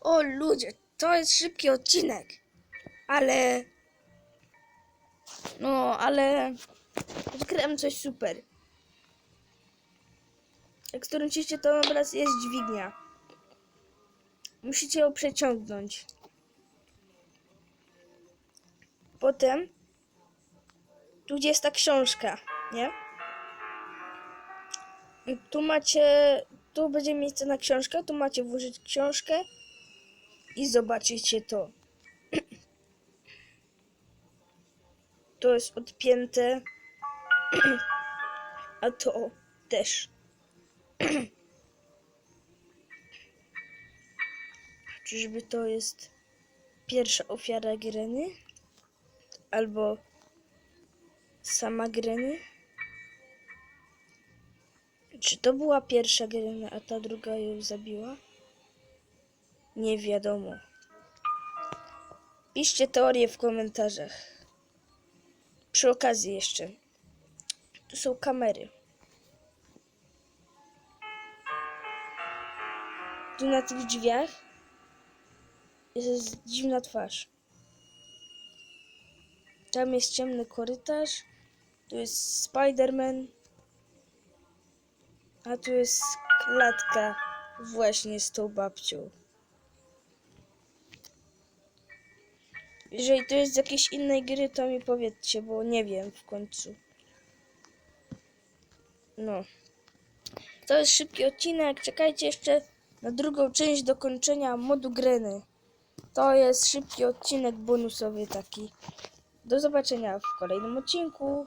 O ludzie, to jest szybki odcinek. Ale... No, ale... Odkryłem coś super. Jak strącicie to obraz jest dźwignia. Musicie ją przeciągnąć. Potem tu gdzie jest ta książka, nie? Tu macie, tu będzie miejsce na książkę, tu macie włożyć książkę i zobaczycie to. To jest odpięte, a to też. Czyżby to jest pierwsza ofiara Greny? Albo sama Greny? Czy to była pierwsza Grena, a ta druga ją zabiła? Nie wiadomo. Piszcie teorie w komentarzach. Przy okazji jeszcze. Tu są kamery. Tu na tych drzwiach jest dziwna twarz. Tam jest ciemny korytarz. Tu jest Spider-Man. A tu jest klatka właśnie z tą babcią. Jeżeli to jest z jakiejś innej gry, to mi powiedzcie, bo nie wiem w końcu. No. To jest szybki odcinek. Czekajcie jeszcze na drugą część dokończenia modu Greny. To jest szybki odcinek bonusowy taki. Do zobaczenia w kolejnym odcinku.